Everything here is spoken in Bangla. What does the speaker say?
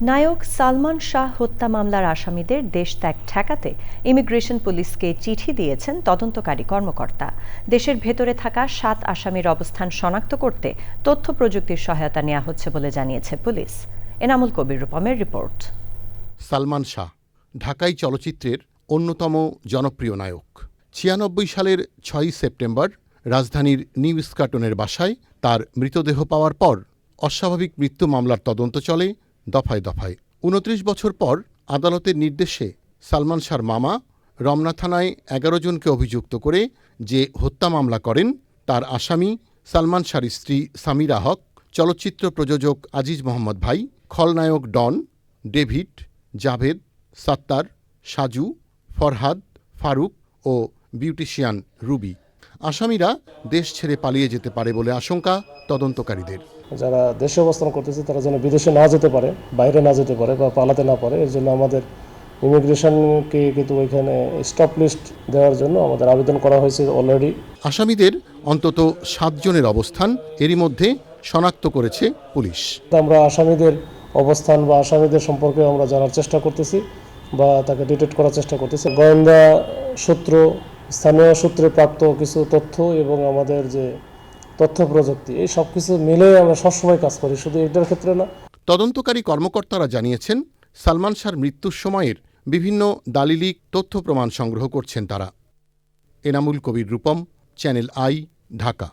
নায়ক সালমান শাহ হত্যা মামলার আসামিদের দেশ ত্যাগ ঠেকাতে ইমিগ্রেশন পুলিশকে চিঠি দিয়েছেন তদন্তকারী কর্মকর্তা। দেশের ভেতরে থাকা সাত আসামির অবস্থান শনাক্ত করতে তথ্য প্রযুক্তির সহায়তা নেওয়া হচ্ছে বলে জানিয়েছে পুলিশ। এনামুল কবির রূপমের রিপোর্ট। সালমান শাহ, ঢাকাই চলচ্চিত্রের অন্যতম জনপ্রিয় নায়ক। ছিয়ানব্বই সালের ছয়ই সেপ্টেম্বর রাজধানীর নিউ স্কাটনের বাসায় তার মৃতদেহ পাওয়ার পর অস্বাভাবিক মৃত্যু মামলার তদন্ত চলে দফায় দফায়। উনত্রিশ বছর পর আদালতের নির্দেশে সালমান শাহর মামা রমনা থানায় এগারো জনকে অভিযুক্ত করে যে হত্যা মামলা করেন, তার আসামি সালমান শাহর স্ত্রী সামিরা হক, চলচ্চিত্র প্রযোজক আজিজ মোহাম্মদ ভাই, খলনায়ক ডন, ডেভিড, জাভেদ, সাত্তার, সাজু, ফরহাদ, ফারুক ও বিউটিশিয়ান রুবি। আসামিরা দেশ ছেড়ে পালিয়ে যেতে পারে বলে আশঙ্কা তদন্তকারীদের। যারা দেশে অবস্থান করতেছে তারা যেন বিদেশে না যেতে পারে বাইরে না যেতে পারে বা পালাতে না পারে এর জন্য আমাদের ইমিগ্রেশনকে কিন্তু ওইখানে স্টপ লিস্ট দেওয়ার জন্য আমাদের আবেদন করা হয়েছে অলরেডি আসামিদের অন্তত সাতজনের অবস্থান এরই মধ্যে শনাক্ত করেছে পুলিশ। আমরা আসামিদের অবস্থান বা আসামিদের সম্পর্কে আমরা জানার চেষ্টা করতেছি বা তাকে ডিটেক্ট করার চেষ্টা করতেছি। গোয়েন্দা সূত্র স্থানীয় সূত্রে প্রাপ্ত কিছু তথ্য এবং আমাদের যে তথ্য প্রযুক্তি, এই সব কিছু মিলে আমরা সবসময় কাজ করি, শুধু এটার ক্ষেত্রে না। তদন্তকারী কর্মকর্তারা জানিয়েছেন, সালমান শাহর মৃত্যুর সময়ের বিভিন্ন দালিলিক তথ্য প্রমাণ সংগ্রহ করছেন তারা। Enamul Kabir Rupam, channel i, Dhaka.